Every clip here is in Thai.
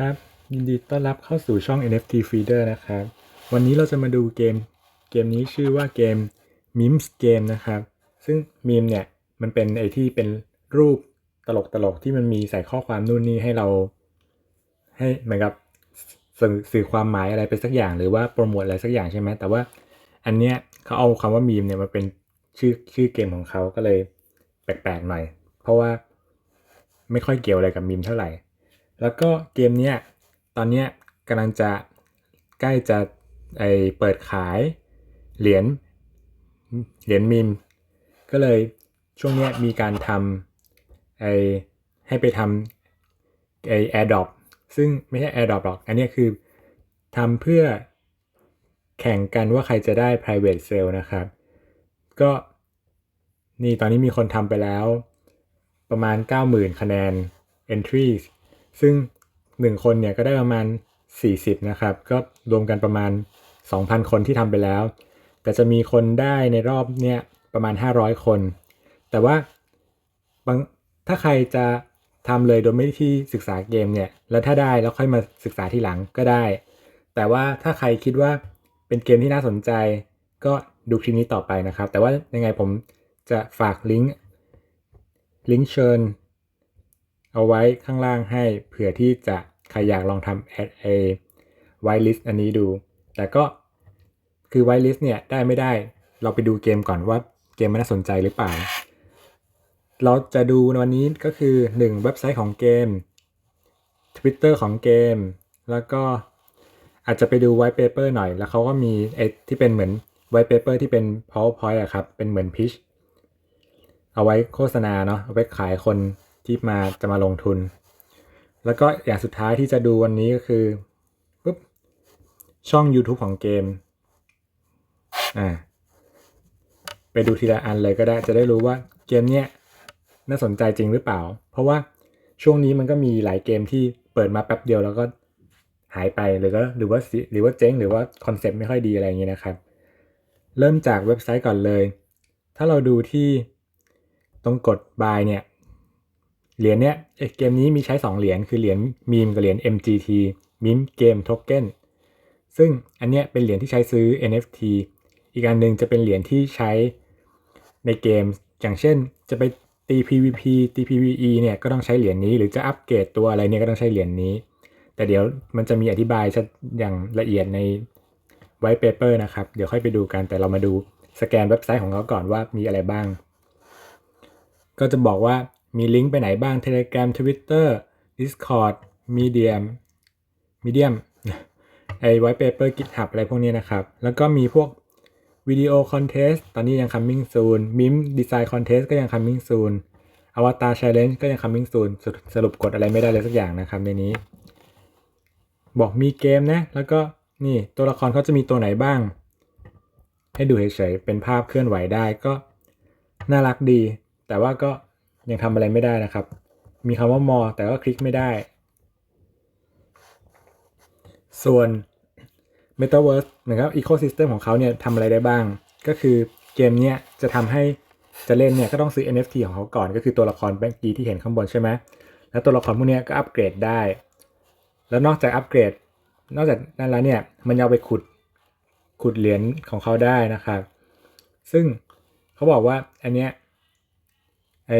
ครับยินดีต้อนรับเข้าสู่ช่อง NFT Feeder นะครับ วันนี้เราจะมาดูเกมเกมนี้ชื่อว่าเกม Memes Game นะครับ ซึ่ง Meme เนี่ยมันเป็นไอที่เป็นรูปตลกตลกที่มันมีใส่ข้อความนู่นนี่ให้เรา ให้เหมือนกับสื่อสื่อความหมายอะไรไปสักอย่าง หรือว่าโปรโมทอะไรสักอย่างใช่ไหมแต่ว่าอันเนี้ยเขาเอาคำว่ามีมเนี่ยมาเป็นชื่อชื่อเกมของเขาก็เลยแปลกๆหน่อยเพราะว่าไม่ค่อยเกี่ยวอะไรกับมีมเท่าไหร่ แล้วก็เกมเนี้ยตอนเนี้ยกำลังจะใกล้จะไอเปิดขายเหรียญเหรียญมีมก็เลยช่วงเนี้ยมีการทำไอให้ไปทำไอ AirDrop ซึ่งไม่ใช่ AirDrop หรอก อันนี้คือทำเพื่อแข่งกันว่าใครจะได้ private sale นะครับ ก็นี่ตอนนี้มีคนทำไปแล้ว ประมาณ 90,000 คะแนน entries ซึ่ง 1 คนเนี่ยก็ได้ประมาณ 40 นะครับ ก็รวมกันประมาณ 2,000 คนที่ทำไปแล้ว แต่จะมีคนได้ในรอบเนี่ยประมาณ 500 คน แต่ว่าบางถ้าใครจะทำเลยโดยไม่ที่ศึกษาเกมเนี่ย แล้วถ้าได้แล้วค่อยมาศึกษาทีหลังก็ได้ แต่ว่าถ้าใครคิดว่าเป็นเกมที่น่าสนใจ ก็ดูคลิปนี้ต่อไปนะครับ แต่ว่ายังไงผมจะฝากลิงก์ลิงก์เชิญ เอาไว้ข้างล่างให้เผื่อที่จะใครอยากลองทำแอดเอไวลิสอันนี้ดู แต่ก็คือไวลิสเนี่ยได้ไม่ได้เราไปดูเกมก่อนว่าเกมมันน่าสนใจหรือเปล่า เราจะดูในวันนี้ก็คือ 1 เว็บไซต์ของเกม Twitter ของเกม แล้วก็อาจจะไปดู white paper หน่อย แล้วเขาก็มีไอ้ที่เป็นเหมือน white paper ที่เป็น powerpoint อะครับ เป็นเหมือน pitch เอาไว้โฆษณาเนาะเอาไว้ขายคน ที่มาจะมาลงทุน แล้วก็อย่างสุดท้ายที่จะดูวันนี้ก็คือปุ๊บช่อง YouTube ของเกมอ่าไปดูทีละอันเลยก็ได้จะได้รู้ว่าเกมเนี้ยน่าสนใจจริงหรือเปล่า เพราะว่าช่วงนี้มันก็มีหลายเกมที่เปิดมาแป๊บเดียวแล้วก็หายไปหรือก็หรือว่าหรือว่าเจ๊งหรือว่าคอนเซ็ปต์ไม่ค่อยดีอะไรอย่างเงี้ยนะครับ เริ่มจากเว็บไซต์ก่อนเลย ถ้าเราดูที่ตรงกด buy เนี่ย เหรียญเนี้ยเกมนี้มีใช้ 2 เหรียญคือเหรียญมีมกับเหรียญ MGT มิมเกมโทเก้นซึ่งอันเนี้ยเป็นเหรียญที่ใช้ซื้อ NFT อีกอันหนึ่งจะเป็นเหรียญที่ใช้ในเกม อย่างเช่นจะไปตี PVP ตี PVE เนี่ยก็ต้องใช้เหรียญนี้ หรือจะอัปเกรดตัวอะไรเนี่ยก็ต้องใช้เหรียญนี้ แต่เดี๋ยวมันจะมีอธิบายชัดอย่างละเอียดใน white paper นะครับ เดี๋ยวค่อยไปดูกันแต่เรามาดูสแกนเว็บไซต์ของเขาก่อนว่ามีอะไรบ้าง ก็จะบอกว่า มีลิงก์ไปไหนบ้าง Telegram Twitter Discord Medium Medium ไอ้ white paper GitHub อะไรพวกนี้นะครับ แล้วก็มีพวกวิดีโอคอนเทสตอนนี้ยัง coming soon meme design contest ก็ยัง coming soon avatar challenge ก็ยัง coming soon สรุปสรุปกดอะไรไม่ได้เลยสักอย่างนะครับในนี้ บอกมีเกมนะ แล้วก็นี่ตัวละครเขาจะมีตัวไหนบ้าง ให้ดูเฉยๆเป็นภาพเคลื่อนไหวได้ก็น่ารักดี แต่ว่าก็ ยังทำอะไรไม่ได้นะครับ มีคำว่า more แต่ก็คลิกไม่ได้ ส่วน Metaverse เหมือนกับ Ecosystem ของเขาเนี่ยทำอะไรได้บ้าง ก็คือเกมเนี้ยจะทำให้จะเล่นเนี่ยก็ต้องซื้อ NFT ของเขาก่อน ก็คือตัวละครเมื่อกี้ที่เห็นข้างบนใช่ไหมแล้วตัวละครพวกนี้ก็อัปเกรดได้ แล้วนอกจากอัปเกรด นอกจากนั้นแล้วเนี่ยมันเอาไปขุดขุดเหรียญของเขาได้นะครับ ซึ่งเขาบอกว่าอันเนี้ย ไอ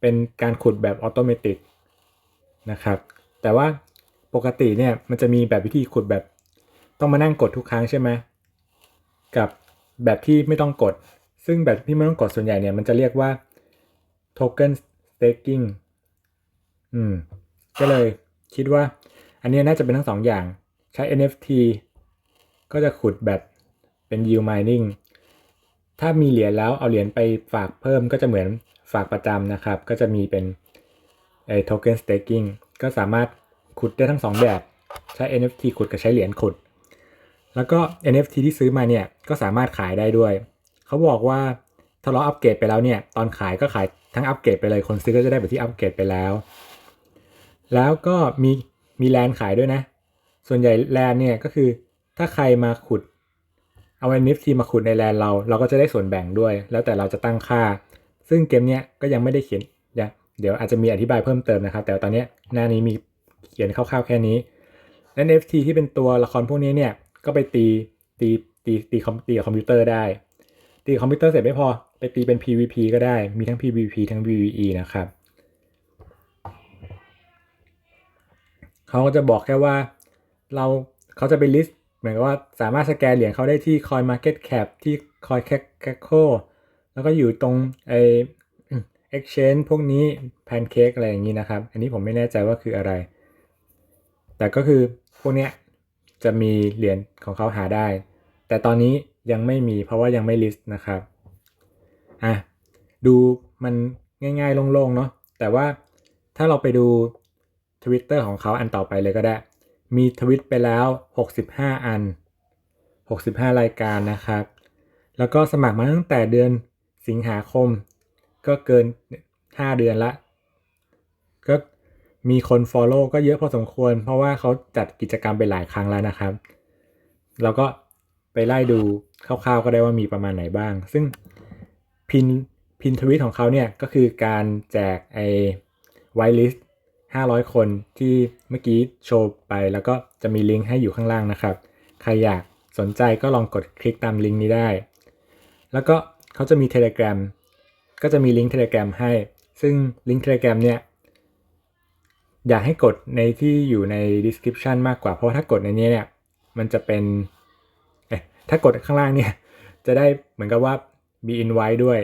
เป็นการขุดแบบออโตเมติกนะครับ แต่ว่าปกติเนี่ยมันจะมีแบบวิธีขุดแบบ ต้องมานั่งกดทุกครั้งใช่ไหมกับแบบที่ไม่ต้องกด ซึ่งแบบที่ไม่ต้องกดส่วนใหญ่เนี่ยมันจะเรียกว่า token staking อืม ก็เลยคิดว่า อันนี้น่าจะเป็นทั้งสองอย่าง ใช้ NFT ก็จะขุดแบบเป็น yield mining ถ้ามีเหรียญแล้วเอาเหรียญไปฝากเพิ่มก็จะเหมือนฝากประจำนะครับ ก็จะมีเป็นไอ้ token staking ก็สามารถขุดได้ทั้งสองแบบใช้ NFT ขุดกับใช้เหรียญขุด แล้วก็ NFT ที่ซื้อมาเนี่ยก็สามารถขายได้ด้วย เขาบอกว่าถ้าเราอัปเกรดไปแล้วเนี่ยตอนขายก็ขายทั้งอัปเกรดไปเลยคนซื้อก็จะได้แบบที่อัปเกรดไปแล้ว แล้วก็มีมีแลนขายด้วยนะ ส่วนใหญ่แลนเนี่ยก็คือถ้าใครมาขุด เอา NFT มาขุดในแลนเรา เราก็จะได้ส่วนแบ่งด้วย แล้วแต่เราจะตั้งค่า ซึ่งเกมเนี้ยก็ยังไม่ได้เขียนยเดี๋ยวอาจจะมีอธิบายเพิ่มเติมนะครับ แต่ตอนนี้หน้านี้มีเขียนคร่าวๆแค่นี้ NFT ที่เป็นตัวละครพวกนี้เนี่ยก็ไปตีตีตีตีคอมตีกับคอมพิวเตอร์ได้ ตีคอมพิวเตอร์เสร็จไม่พอไปตีเป็น PVP ก็ได้มีทั้ง PVP ทั้ง PVE นะครับเขาก็จะบอกแค่ว่าเราเขาจะไปลิสต์ เหมือนกับว่าสามารถสแกนเหรียญเขาได้ที่ Coin Market Cap ที่ Coin c a c o แล้วก็อยู่ตรงไอ exchange พวกนี้ Pancake อะไรอย่างนี้นะครับ อันนี้ผมไม่แน่ใจว่าคืออะไร แต่ก็คือพวกเนี้ยจะมีเหรียญของเขาหาได้ แต่ตอนนี้ยังไม่มีเพราะว่ายังไม่ลิสต์นะครับอะดูมันง่ายๆโล่งๆเนาะแต่ว่าถ้าเราไปดู Twitter ของเขาอันต่อไปเลยก็ได้ มีทวิตไปแล้ว 65 อัน 65 รายการนะครับ แล้วก็สมัครมาตั้งแต่เดือนสิงหาคม ก็เกิน 5 เดือนละ ก็มีคน Follow ก็เยอะพอสมควร เพราะว่าเขาจัดกิจกรรมไปหลายครั้งแล้วนะครับ แล้วก็ไปไล่ดูคร่าวๆก็ได้ว่ามีประมาณไหนบ้าง ซึ่งพินพินทวิตของเขาเนี่ยก็คือการแจกไอไวลิสต 500 คนที่เมื่อกี้โชว์ไปแล้วก็จะมีลิงก์ให้อยู่ข้างล่างนะครับ ใครอยากสนใจก็ลองกดคลิกตามลิงก์นี้ได้ แล้วก็เขาจะมี Telegram ก็จะมีลิงก์ Telegram ให้ ซึ่งลิงก์ Telegram เนี่ยอยากให้กดในที่อยู่ใน description มากกว่า เพราะถ้ากดในนี้เนี่ยมันจะเป็นเอถ้ากดข้างล่างเนี่ยจะได้เหมือนกับว่ามี invite ด้วย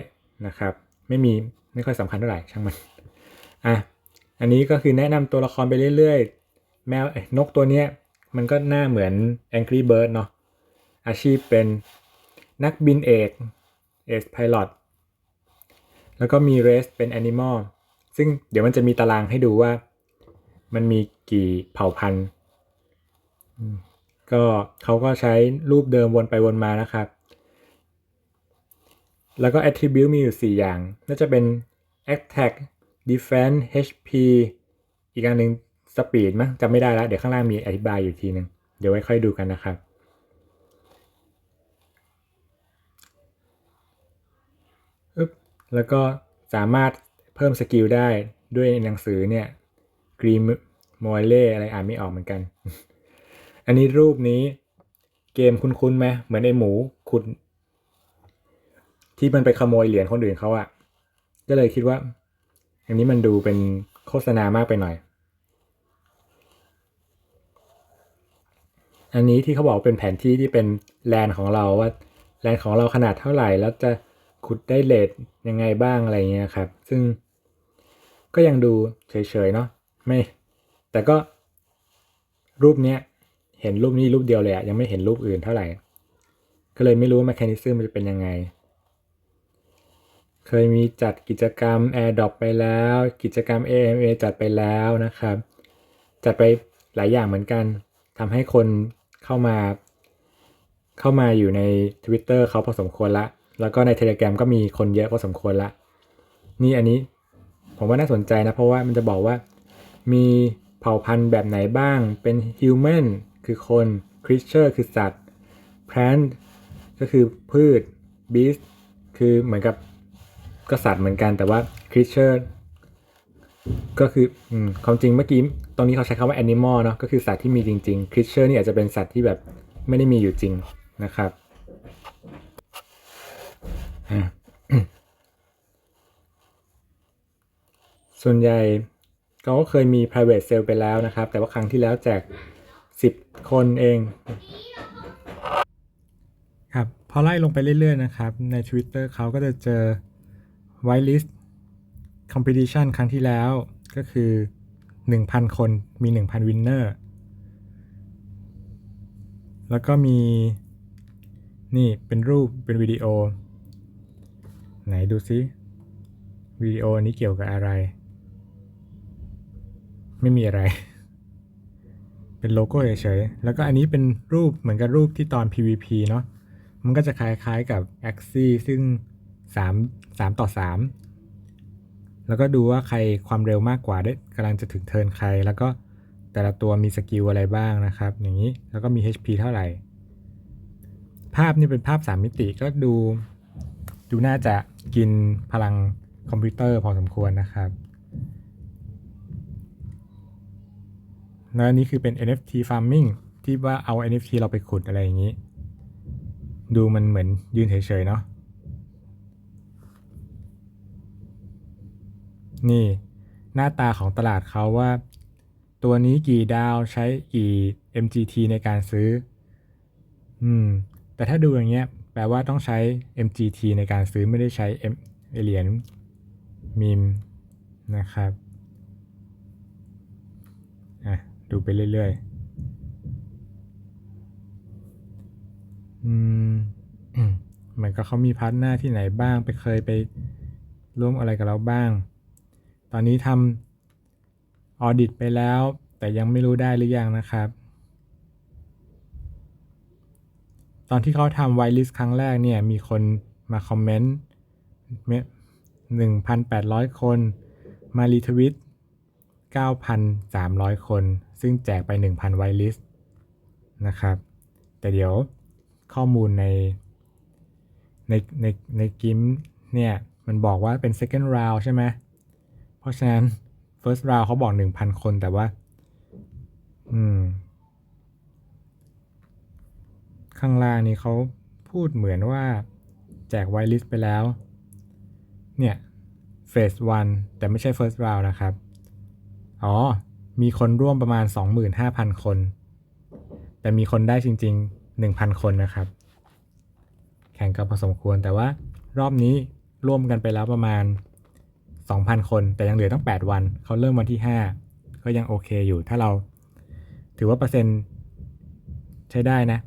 นะครับ ไม่มีไม่ค่อยสำคัญเท่าไหร่ช่างมันอะ อันนี้ก็คือแนะนำตัวละครไปเรื่อยๆ แมวนกตัวเนี้ยมันก็หน้าเหมือน Angry Bird เนาะอาชีพเป็นนักบินเอกเอสพาย o t แล้วก็มีเรสเป็น Animal ซึ่งเดี๋ยวมันจะมีตารางให้ดูว่า มันมีกี่เผ่าพันธุ์ ก็เขาก็ใช้รูปเดิมวนไปวนมานะครับ แล้วก็ attribute มีอยู่ 4 อย่าง น่าจะเป็น attack defense HP อีกอันหนึ่ง speed มั้งจำไม่ได้แล้ว เดี๋ยวข้างล่างมีอธิบายอยู่ทีหนึ่งเดี๋ยวไว้ค่อยดูกันนะครับ แล้วก็สามารถเพิ่มสกิลได้ด้วยหนังสือเนี่ยกรีมโมเล่อะไรอ่านไม่ออกเหมือนกัน อันนี้รูปนี้เกมคุ้นๆไหมเหมือนไอหมูขุดที่มันไปขโมยเหรียญคนอื่นเขาอะก็เลยคิดว่า อันนี้มันดูเป็นโฆษณามากไปหน่อย อันนี้ที่เขาบอกเป็นแผนที่ที่เป็นแลนของเราว่าแลนของเราขนาดเท่าไหร่ แล้วจะขุดได้เลทยังไงบ้างอะไรเงี้ยครับ ซึ่งก็ยังดูเฉยๆเนาะไม่ แต่ก็รูปเนี้ยเห็นรูปนี้รูปเดียวเลยอะยังไม่เห็นรูปอื่นเท่าไหร่ ก็เลยไม่รู้ว่าแมคานิซึมมันจะเป็นยังไง เคยมีจัดกิจกรรม AirDrop ไปแล้ว กิจกรรม AMA จัดไปแล้วนะครับ จัดไปหลายอย่างเหมือนกันทำให้คนเข้ามา เข้ามาอยู่ใน Twitter เขาพอสมควรละ แล้วก็ใน Telegram ก็มีคนเยอะพอสมควรละ นี่อันนี้ผมว่าน่าสนใจนะ เพราะว่ามันจะบอกว่ามีเผ่าพันธุ์แบบไหนบ้าง เป็น human คือคน creature คือสัตว์ plant ก็คือพืช beast คือเหมือนกับ ก็สัตว์เหมือนกันแต่ว่า creature ก็คืออืมความจริงเมื่อกี้ตรงนี้เขาใช้คำว่า animal เนาะก็คือสัตว์ที่มีจริง ๆ creature นี่อาจจะเป็นสัตว์ที่แบบไม่ได้มีอยู่จริงนะครับส่วนใหญ่เขาก็เคยมี private sale ไปแล้วนะครับ แต่ว่าครั้งที่แล้วแจก 10 คนเอง ครับ พอไล่ลงไปเรื่อยๆนะครับ ใน Twitter เขาก็จะเจอ whitelist competition ครั้งที่แล้วก็คือ 1,000 คนมี 1,000 winner แล้วก็มี นี่เป็นรูปเป็นวิดีโอ ไหนดูซิวิดีโอนี้เกี่ยวกับอะไร ไม่มีอะไร เป็นโลโก้เฉยๆ แล้วก็อันนี้เป็นรูปเหมือนกับรูปที่ตอน PVP เนาะมันก็จะคล้ายๆกับ Axie ซึ่ง 3 3ต่อ3แล้วก็ดูว่าใครความเร็วมากกว่าได้กำลังจะถึงเทินใคร แล้วก็แต่ละตัวมีสกิลอะไรบ้างนะครับ อย่างนี้แล้วก็มี HP เท่าไหร่ ภาพนี่เป็นภาพ 3 มิติก็ดูดูน่าจะกินพลังคอมพิวเตอร์พอสมควรนะครับแล้วอันนี้คือเป็น NFT farming ที่ว่าเอา NFT เราไปขุดอะไรอย่างนี้ ดูมันเหมือนยืนเฉยๆเนาะ นี่ หน้าตาของตลาดเขาว่า ตัวนี้กี่ดาวใช้กี่ MGT ในการซื้อ อืม แต่ถ้าดูอย่างเงี้ย แปลว่าต้องใช้ MGT ในการซื้อไม่ได้ใช้ M เหรียญมีมนะครับอะดูไปเรื่อยๆ อืมเหมือนกับเขามีพาร์ทหน้าที่ไหนบ้าง ไปเคยไปร่วมอะไรกับเราบ้าง ตอนนี้ทำออดิตไปแล้ว แต่ยังไม่รู้ได้หรือยังนะครับ ตอนที่เขาทำไวลิสครั้งแรกเนี่ยมีคนมาคอมเมนต์หนึ่งพันแปดร้อยคน มารีทวิตเก้าพันสามร้อยคน ซึ่งแจกไปหนึ่งพันไวลิสนะครับ แต่เดี๋ยวข้อมูลในในในในกิมเนี่ย มันบอกว่าเป็น second round ใช่ไหม ราะฉะนั้น first round เขาบอก1,000คนแต่ว่า อืม ข้างล่างนี้เขาพูดเหมือนว่าแจกไวลิสไปแล้ว เนี่ย phase 1แต่ไม่ใช่ first round นะครับ อ๋อ มีคนร่วมประมาณ 25,000 คน แต่มีคนได้จริง ๆ 1,000 คนนะครับ แข่งกันพอสมควรแต่ว่ารอบนี้ร่วมกันไปแล้วประมาณ 2,000 คน แต่ยังเหลือตั้ง 8 วัน เขาเริ่มวันที่ 5 ก็ยังโอเคอยู่ ถ้าเราถือว่าเปอร์เซ็นต์ใช้ได้นะ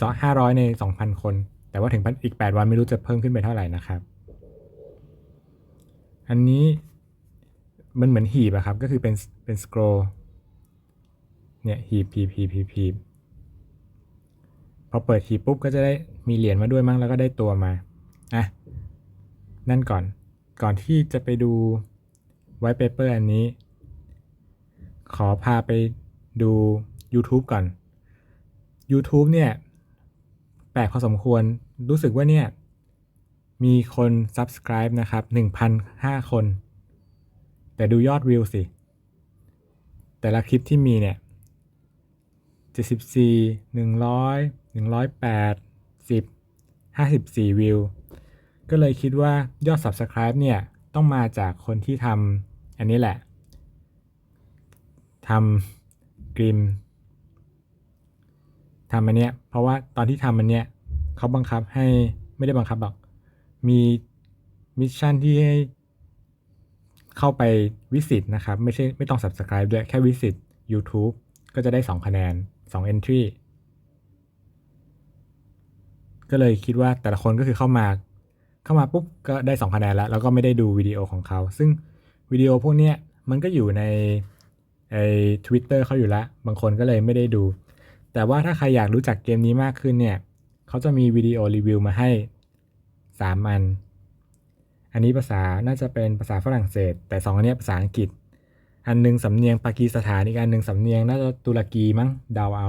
สองห้าร้อยใน 2,000 คน แต่ว่าถึงอีก 8 วันไม่รู้จะเพิ่มขึ้นไปเท่าไหร่นะครับ อันนี้มันเหมือนหีบอะครับ ก็คือเป็นเป็นสครอเนี่ยหีบหีบหีบหีบหีบพอเปิดหีบปุ๊บก็จะได้มีเหรียญมาด้วยมั้งแล้วก็ได้ตัวมาอะนั่นก่อน ก่อนที่จะไปดูไว t ์เปเปอร์อันนี้ ขอพาไปดู YouTube ก่อน YouTube เนี่ย แปลกพอสมควรรู้สึกว่าเนี่ย มีคน Subscribe นะครับ 1,005 คน แต่ดูยอดวิวสิ แต่ละคลิปที่มีเนี่ย 74 100 108 10 54 วิว ก็เลยคิดว่ายอด Subscribe เนี่ยต้องมาจากคนที่ทำอันนี้แหละทำกริมทำอันเนี้ยเพราะว่าตอนที่ทำอันเนี้ยเขาบังคับให้ไม่ได้บังคับหรอก มีมิชชั่นที่ให้เข้าไปวิสิตนะครับ ไม่ใช่ไม่ต้อง Subscribe ด้วยแค่วิสิต YouTube ก็จะได้ 2 คะแนน 2 entry ก็เลยคิดว่าแต่ละคนก็คือเข้ามา เข้ามาปุ๊บก็ได้2คะแนนแล้ว แล้วก็ไม่ได้ดูวิดีโอของเขา ซึ่งวิดีโอพวกเนี้ยมันก็อยู่ในไอ้ทวิตเตอร์เขาอยู่แล้ว บางคนก็เลยไม่ได้ดู แต่ว่าถ้าใครอยากรู้จักเกมนี้มากขึ้นเนี่ยเขาจะมีวิดีโอรีวิวมาให้ 3 อัน อันนี้ภาษาน่าจะเป็นภาษาฝรั่งเศส แต่2อันนี้ภาษาอังกฤษ อันนึงสำเนียงปากีสถานอีกอันหนึ่งสำเนียงน่าจะตุรกีมั้งเดาเอา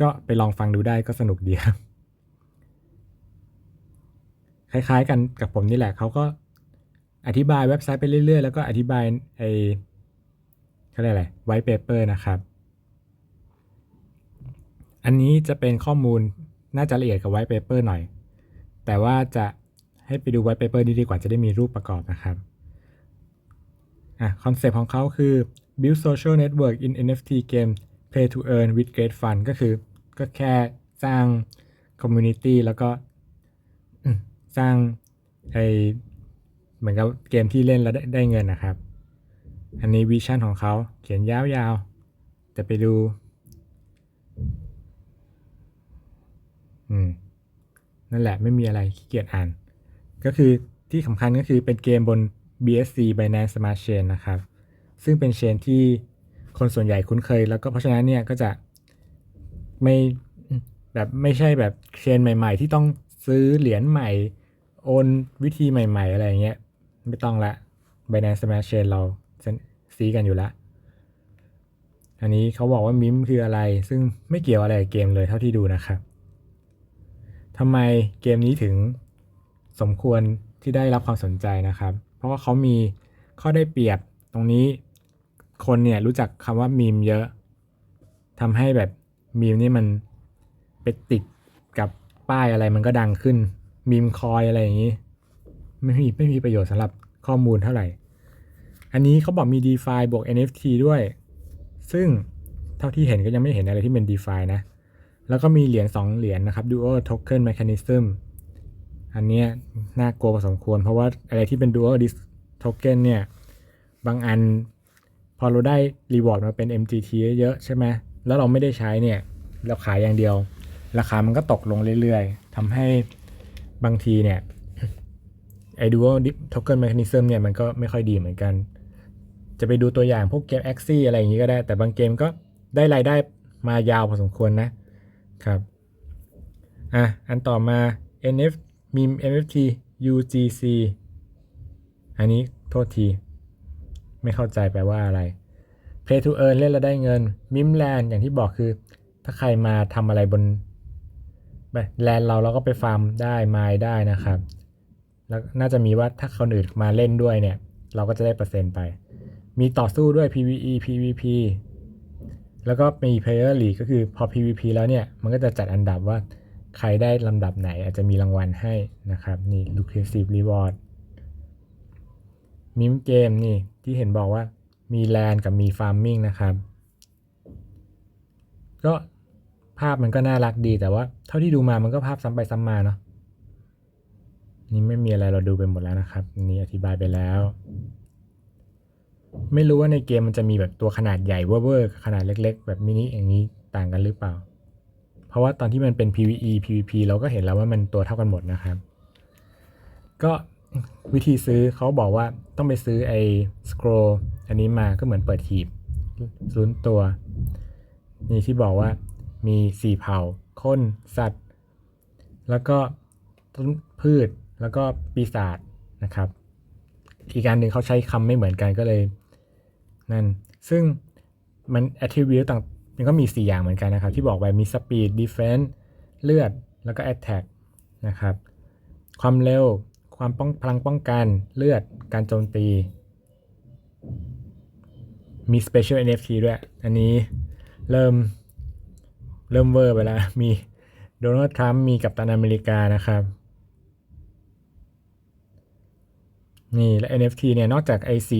ก็ไปลองฟังดูได้ก็สนุกดีครับ คล้าย ๆ กันกับผมนี่แหละเขาก็อธิบายเว็บไซต์ไปเรื่อย ๆ แล้วก็อธิบายไอเขาเรียกอะไรไว t ์เปเปอร์นะครับ อันนี้จะเป็นข้อมูลน่าจะละเอียดกับไว t ์เปเปอร์หน่อย แต่ว่าจะให้ไปดูไว t ์เปเปอร์นี้ดีกว่าจะได้มีรูปประกอบนะครับอะคอนเซปต์ของเขาคือ build social network in NFT game play to earn with great fun ก็คือก็แค่สร้าง community แล้วก็ สร้างไอเหมือนกับเกมที่เล่นแล้วได้ไดเงินนะครับ อันนี้วิชั่นของเขาเขียนยาวๆ แต่ไปดู อืม นั่นแหละไม่มีอะไรขี้เกียจอ่าน ก็คือที่สำคัญก็คือเป็นเกมบน BSC Binance Smart Chain นะครับ ซึ่งเป็นเชนที่คนส่วนใหญ่คุ้นเคย แล้วก็เพราะฉะนั้นเนี่ยก็จะไม่แบบไม่ใช่แบบเชนใหม่ ๆ ที่ต้องซื้อเหรียญใหม่ โอนวิธีใหม่ ๆ อะไรเงี้ย ไม่ต้องละ Binance Smart Chain เราซีกันอยู่ล้วอันนี้เขาบอกว่ามิมคืออะไร ซึ่งไม่เกี่ยวอะไรกับเกมเลยเท่าที่ดูนะครับทำไมเกมนี้ถึงสมควรที่ได้รับความสนใจนะครับ เพราะว่าเขามีข้อได้เปรียบตรงนี้คนเนี่ยรู้จักคำว่ามีมเยอะทำให้แบบมีมนี่มันไปติดกับป้ายอะไรมันก็ดังขึ้น มีมคอยอะไรอย่างนี้ ไม่มีไม่มีประโยชน์สำหรับข้อมูลเท่าไหร่ อันนี้เขาบอกมี DeFi บวก NFT ด้วย ซึ่งเท่าที่เห็นก็ยังไม่เห็นอะไรที่เป็น DeFi นะ แล้วก็มีเหรียญ2เหรียญนะครับ Duo Token Mechanism อันนี้น่ากลัวพอสมควร เพราะว่าอะไรที่เป็น Duo Dis Token เนี่ย บางอันพอเราได้รีวอร์ดมาเป็น MGT เยอะๆใช่ไหม แล้วเราไม่ได้ใช้เนี่ย เราขายอย่างเดียว ราคามันก็ตกลงเรื่อยๆทำให้ บางทีเนี่ยไอ้ Duo Token Mechanism เนี่ยมันก็ไม่ค่อยดีเหมือนกัน จะไปดูตัวอย่างพวกเกม a x i อะไรอย่างนี้ก็ได้ แต่บางเกมก็ได้รายได้มายาวพอสมควรนะครับ อะ อันต่อมา NF meme NFT UGC อันนี้โทษที ไม่เข้าใจแปลว่าอะไร Play to earn เล่นแล้วได้เงิน Mim Land อย่างที่บอกคือ ถ้าใครมาทำอะไรบน แลนเราเราก็ไปฟาร์มได้ไมล์ได้นะครับ แล้วน่าจะมีว่าถ้าคนอื่นมาเล่นด้วยเนี่ย เราก็จะได้เปอร์เซ็นต์ไป มีต่อสู้ด้วย PVE PVP แล้วก็มี Player League ก็คือพอ PVP แล้วเนี่ย มันก็จะจัดอันดับว่าใครได้ลำดับไหนอาจจะมีรางวัลให้นะครับ นี่ Lucrative Reward มิมเกมนี่ที่เห็นบอกว่ามีแลนกับมีฟาร์มมิ่งนะครับ ก็ ภาพมันก็น่ารักดีแต่ว่า เท่าที่ดูมามันก็ภาพซ้ำไปซ้ำมาเนาะนี่ไม่มีอะไรเราดูไปหมดแล้วนะครับ นี่อธิบายไปแล้ว ไม่รู้ว่าในเกมมันจะมีแบบตัวขนาดใหญ่เวอร์ๆขนาดเล็ก ๆ แบบมินิอย่างนี้ต่างกันหรือเปล่า เพราะว่าตอนที่มันเป็น PVE PVP เราก็เห็นแล้วว่ามันตัวเท่ากันหมดนะครับ ก็วิธีซื้อเขาบอกว่าต้องไปซื้อไอ้ scroll อันนี้มาก็เหมือนเปิดหีบลุ้นตัว นี่ที่บอกว่า มีสี่เผ่า คน สัตว์ แล้วก็ต้นพืช แล้วก็ปีศาจนะครับ อีกการหนึ่งเขาใช้คำไม่เหมือนกันก็เลย นั่น ซึ่งมัน attribute ต่างมันก็มี 4 อย่างเหมือนกันนะครับ ที่บอกไปมี speed defense เลือด แล้วก็ attack นะครับ ความเร็ว ความป้องพลังป้องกัน เลือด การโจมตี มี special NFT ด้วย อันนี้เริ่ม เริ่มเวอร์ไปแล้ว มีโดนัลด์ทรัมป์มีกัปตันอเมริกานะครับ นี่และ NFT เนี่ย นอกจากไอ4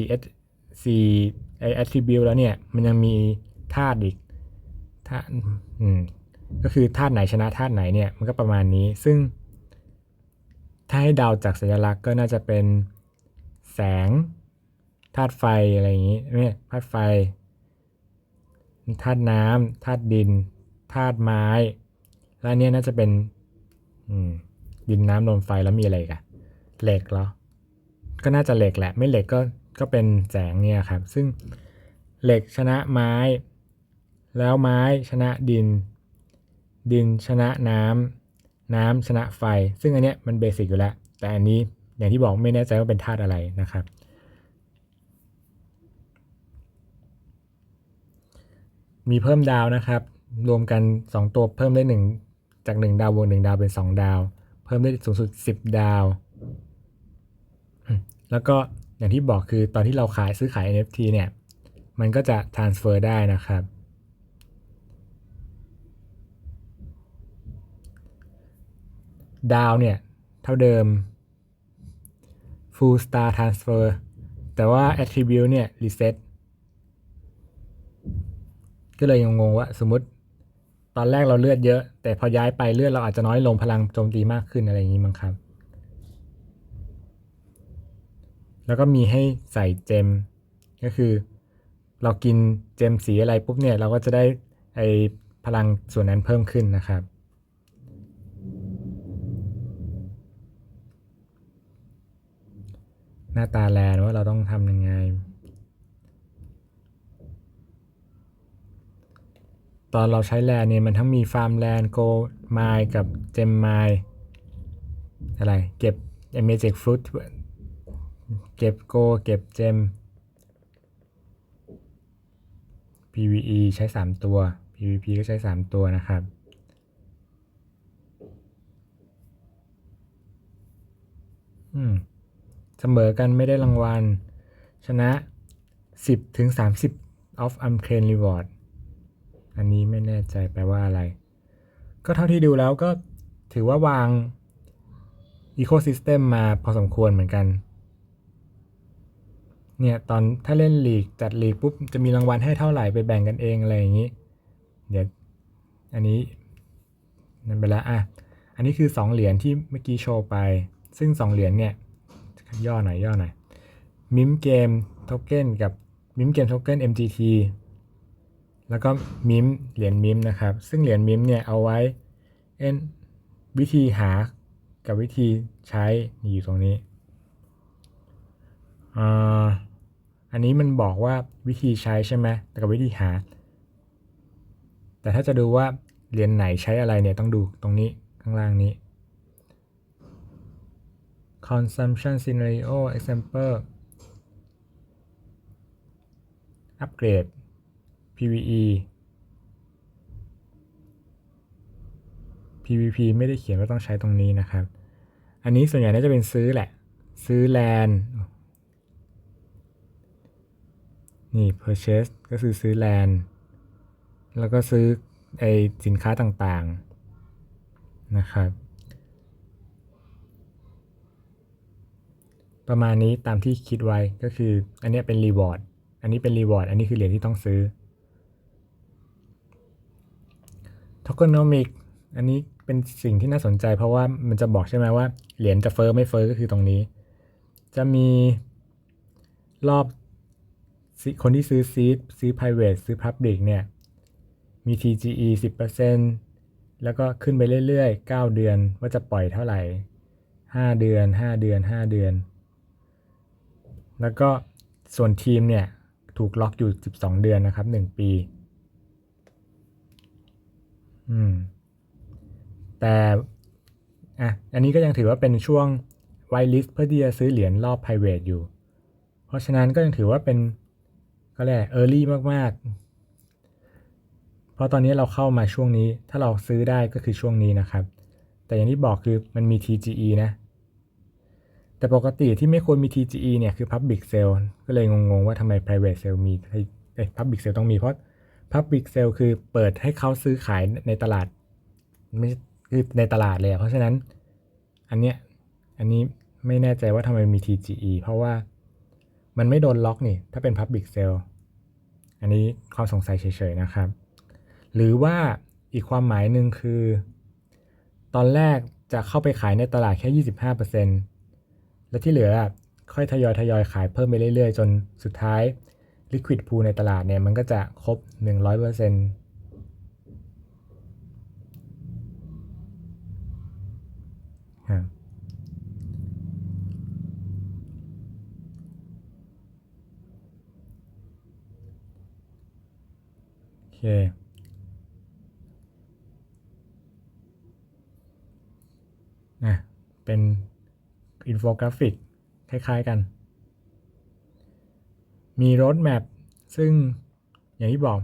4ไอ attribute แล้วเนี่ย มันยังมีธาตุอีกธาตุอืมก็คือธาตุไหนชนะธาตุไหนเนี่ย มันก็ประมาณนี้ ซึ่ง ถ้าให้เดาจากสัญลักษณ์ก็น่าจะเป็นแสงธาตุไฟอะไรอย่างนี้เนี่ยธาตุไฟธาตุน้ำธาตุดิน ธาตุไม้ แล้วเนี่ยน่าจะเป็นดินน้ำลมไฟแล้วมีอะไรกันเหล็กเหรอ ก็น่าจะเหล็กแหละ ไม่เหล็กก็ก็เป็นแสงเนี่ยครับ ซึ่งเหล็กชนะไม้ แล้วไม้ชนะดิน ดินชนะน้ำน้ำชนะไฟ ซึ่งอันเนี้ยมันเบสิกอยู่แล้ว แต่อันนี้อย่างที่บอกไม่แน่ใจว่าเป็นธาตุอะไรนะครับ มีเพิ่มดาวนะครับ รวมกัน 2 ตัวเพิ่มได้ 1 จาก 1 ดาวบวก1ดาวเป็น 2 ดาว เพิ่มได้สูงสุด 10 ดาว แล้วก็อย่างที่บอกคือตอนที่เราขายซื้อขาย NFT เนี่ย มันก็จะ transfer ได้นะครับ ดาวเนี่ย เท่าเดิม full star transfer แต่ว่า attribute เนี่ย reset ก็เลยงงงว่าสมมติ ตอนแรกเราเลือดเยอะ แต่พอย้ายไปเลือดเราอาจจะน้อยลงพลังโจมตีมากขึ้นอะไรอย่างนี้มั้งครับ แล้วก็มีให้ใส่เจม ก็คือ เรากินเจมสีอะไรปุ๊บเนี่ยเราก็จะได้ไอพลังส่วนนั้นเพิ่มขึ้นนะครับ หน้าตาแลนว่าเราต้องทำยังไง ตอนเราใช้แลนเนี่ยมันทั้งมีฟาร์มแลนโกไมกับเจมไมอะไร เก็บเอเมจิกฟรุตเก็บโกเก็บเจม PVE ใช้ 3 ตัว PVP ก็ใช้ 3 ตัวนะครับ อืม เสมอกันไม่ได้รางวัล ชนะ 10 ถึง 30 of u n c l a i m reward อันนี้ไม่แน่ใจแปลว่าอะไร ก็เท่าที่ดูแล้วก็ถือว่าวาง Ecosystem มมาพอสมควรเหมือนกัน เนี่ยตอนถ้าเล่นลีกจัดลีกปุ๊บ จะมีรางวัลให้เท่าไหร่ไปแบ่งกันเองอะไรอย่างนี้ เดี๋ยวอันนี้นั่นไปแล้วอะ อันนี้คือ 2 เหรียญที่เมื่อกี้โชว์ไป ซึ่ง 2 เหรียญเนี่ย ย่อหน่อยย่อหน่อยมิมเกมโทเค็นกับมิมเกมโทเค็น MGT แล้วก็มิมเหรียญมิมนะครับ ซึ่งเหรียญมิมเนี่ยเอาไว้เอ็นวิธีหากับวิธีใช้อยู่ตรงนี้อ่าอันนี้มันบอกว่าวิธีใช้ใช่ไหมแต่กับวิธีหา แต่ถ้าจะดูว่าเหรียญไหนใช้อะไรเนี่ยต้องดูตรงนี้ข้างล่างนี้ consumption scenario example upgrade PVE PVP ไม่ได้เขียนว่าต้องใช้ตรงนี้นะครับ อันนี้ส่วนใหญ่น่าจะเป็นซื้อแหละ ซื้อแลนนี่ purchase ก็คือซื้อแลนแล้วก็ซื้อไอสินค้าต่างๆนะครับ ประมาณนี้ตามที่คิดไว้ก็คืออันนี้เป็นรีวอร์ด อันนี้เป็นรีวอร์ด อันนี้คือเหรียญที่ต้องซื้อ tokenomic อันนี้เป็นสิ่งที่น่าสนใจเพราะว่ามันจะบอกใช่ไหมว่า เหรียญจะเฟอ้อไม่เฟอ้อก็คือตรงนี้ จะมีรอบคนที่ซื้อซีดซื้อ private ซื้อ public เนี่ย มี TGE 10%แล้วก็ขึ้นไปเรื่อยๆ 9 เดือนว่าจะปล่อยเท่าไหร่ 5 เดือน 5 เดือน 5 เดือน แล้วก็ส่วนทีมเนี่ย ถูกล็อกอยู่ 12 เดือนนะครับ 1 ปี อืม แต่อะอันนี้ก็ยังถือว่าเป็นช่วงไวลิสเพื่อที่จะซื้อเหรียญรอบ private อยู่ เพราะฉะนั้นก็ยังถือว่าเป็นก็เรียก early มาก ๆ เพราะตอนนี้เราเข้ามาช่วงนี้ ถ้าเราซื้อได้ก็คือช่วงนี้นะครับ แต่อย่างที่บอกคือมันมี TGE นะ แต่ปกติที่ไม่ควรมี TGE เนี่ยคือ Public Sale ก็เลยงง ๆ ว่าทำไม Private Sale มีเอ้ Public Sale ต้องมีเพราะ Public Sale คือเปิดให้เขาซื้อขายในตลาดไม่คือในตลาดเลยเพราะฉะนั้นอันเนี้ยอันนี้ไม่แน่ใจว่าทำไมมี TGE เพราะว่ามันไม่โดนล็อกนี่ถ้าเป็น Public Sale อันนี้ความสงสัยเฉยๆนะครับ หรือว่าอีกความหมายหนึ่งคือ ตอนแรกจะเข้าไปขายในตลาดแค่ 25%แล้วที่เหลือค่อยทยอยทยอยขายเพิ่มไปเรื่อยๆ จนสุดท้าย Liquid Pool ในตลาดเนี่ยมันก็จะครบ 100%ครับโอเคนะเป็นอินโฟกราฟิก คล้าย ๆ กัน มีรถแมพซึ่งอย่างที่บอก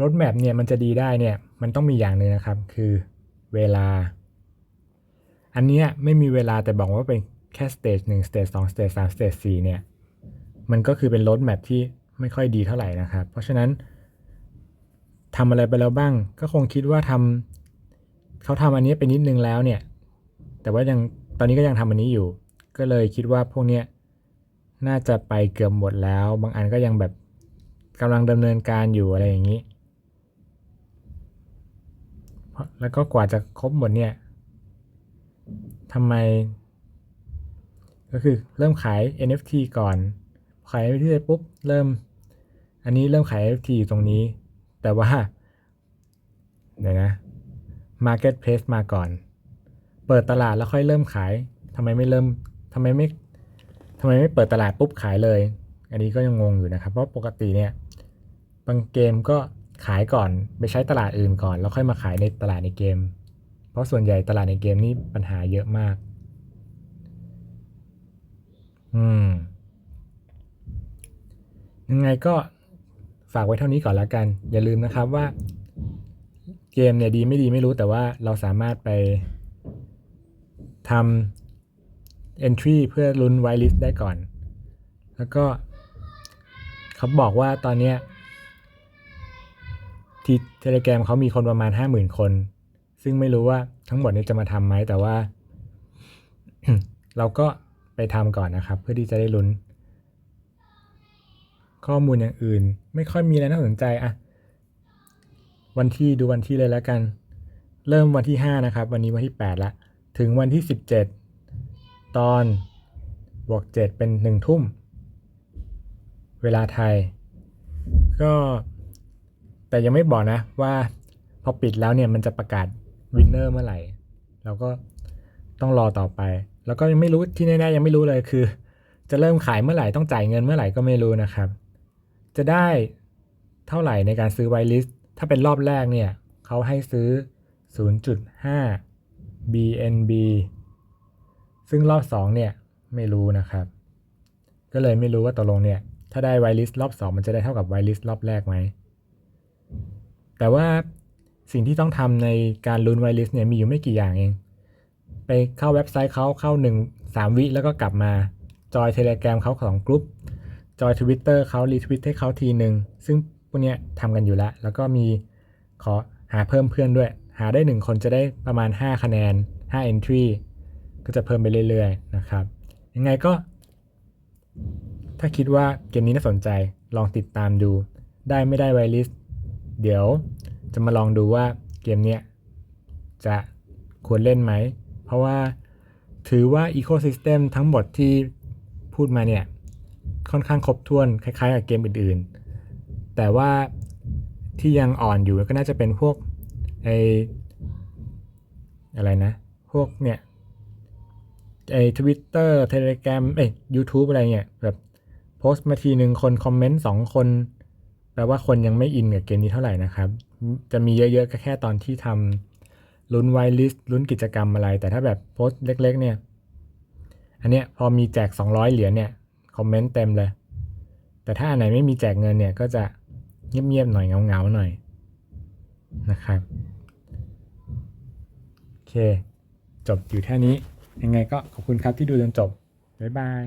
รถแมพเนี่ยมันจะดีได้เนี่ยมันต้องมีอย่างหนึ่งนะครับ คือเวลา อันนี้ไม่มีเวลาแต่บอกว่าเป็นแค่สเตจหนึ่งสเตจสองสเตจสามสเตจสี่เนี่ยมันก็คือเป็นรถแมพที่ไม่ค่อยดีเท่าไหร่นะครับ เพราะฉะนั้นทำอะไรไปแล้วบ้าง ก็คงคิดว่าทำเขาทำอันนี้ไปนิดนึงแล้วเนี่ย แต่ว่ายังตอนนี้ก็ยังทำอันนี้อยู่ ก็เลยคิดว่าพวกเนี้ย น่าจะไปเกือบหมดแล้ว บางอันก็ยังแบบกำลังดำเนินการอยู่อะไรอย่างนี้ แล้วก็กว่าจะครบหมดเนี่ยทำไม ก็คือเริ่มขาย NFT ก่อน ขาย NFT ปุ๊บ เริ่ม อันนี้เริ่มขาย NFT อยู่ตรงนี้ แต่ว่า เดี๋ยวนะ Marketplace มาก่อน เปิดตลาดแล้วค่อยเริ่มขายทำไมไม่เริ่มทำไมไม่ ทำไมไม่เปิดตลาดปุ๊บขายเลย อันนี้ก็ยังงงอยู่นะครับ เพราะปกติเนี่ยบางเกมก็ขายก่อนไปใช้ตลาดอื่นก่อน แล้วค่อยมาขายในตลาดในเกม เพราะส่วนใหญ่ตลาดในเกมนี่ปัญหาเยอะมาก อืม ยังไงก็ฝากไว้เท่านี้ก่อนแล้วกัน อย่าลืมนะครับว่า เกมเนี่ยดีไม่ดีไม่รู้แต่ว่าเราสามารถไปทำ entry เพื่อลุ้น whitelist ได้ก่อน แล้วก็เขาบอกว่าตอนนี้ที่เทเลแกรมเขามีคนประมาณห้าหมื่นคน ซึ่งไม่รู้ว่าทั้งหมดนี้จะมาทำไหมแต่ว่า เราก็ไปทำก่อนนะครับ เพื่อที่จะได้ลุ้น ข้อมูลอย่างอื่น ไม่ค่อยมีอะไรน่าสนใจอะวันที่ดูวันที่เลยแล้วกัน เริ่มวันที่ 5 นะครับ วันนี้วันที่ 8 ละ ถึงวันที่ 17 ตอนบวก7เป็น1ทุ่ม เวลาไทย ก็แต่ยังไม่บอกนะว่าพอปิดแล้วเนี่ยมันจะประกาศวินเนอร์เมื่อไหร่ เราก็ต้องรอต่อไป แล้วก็ยังไม่รู้ที่แน่ๆยังไม่รู้เลยคือ จะเริ่มขายเมื่อไหร่ต้องจ่ายเงินเมื่อไหร่ก็ไม่รู้นะครับ จะได้เท่าไหร่ในการซื้อไวลิสถ้าเป็นรอบแรกเนี่ยเขาให้ซื้อ 0.5 BNB ซึ่งรอบ2เนี่ยไม่รู้นะครับ ก็เลยไม่รู้ว่าตกลงเนี่ยถ้าได้ไวลิสรอบ 2 มันจะได้เท่ากับไวลิสรอบแรกไหม แต่ว่าสิ่งที่ต้องทำในการลุ้นไวลิสเนี่ยมีอยู่ไม่กี่อย่างเอง ไปเข้าเว็บไซต์เขาเข้า 1 3 วิแล้วก็กลับมา จอยเทเล gram เขาของกลุ่มจอยทวิตเตอร์เขารีทวิตให้เขาทีหนึ่งซึ่งพวกเนี้ยทำกันอยู่แล้ว แล้วก็มีขอหาเพิ่มเพื่อนด้วย หาได้ 1 คนจะได้ประมาณ 5 คะแนน 5 entry ก็จะเพิ่มไปเรื่อยๆนะครับ ยังไงก็ ถ้าคิดว่าเกมนี้น่าสนใจลองติดตามดู ได้ไม่ได้ไวลิสเดี๋ยวจะมาลองดูว่าเกมเนี้ยจะควรเล่นไหม เพราะว่าถือว่า Ecosystem ทั้งหมดที่พูดมาเนี่ย ค่อนข้างครบถ้วนคล้ายๆกับเกมอื่นๆ แต่ว่าที่ยังอ่อนอยู่ก็น่าจะเป็นพวกไออะไรนะ พวกเนี่ย ไอทวิตเตอร์เทเล gram เอ้ยยูทูบอะไรเงี้ยแบบโพสต์มาทีหนึ่งคนคอมเมนต์สองคนแปลว่าคนยังไม่อินกับเกมนี้เท่าไหร่นะครับ จะมีเยอะๆก็แค่ตอนที่ทำลุ้นไวลิสต์ลุ้นกิจกรรมอะไร แต่ถ้าแบบโพสต์เล็ก ๆ เนี่ย อันเนี้ยพอมีแจก 200 เหรียญเนี่ยคอมเมนต์เต็มเลย แต่ถ้าอันไหนไม่มีแจกเงินเนี่ยก็จะเงียบๆหน่อยเงาๆหน่อยนะครับ โอเค จบอยู่แค่นี้ ยังไงก็ขอบคุณครับที่ดูจนจบ บ๊ายบาย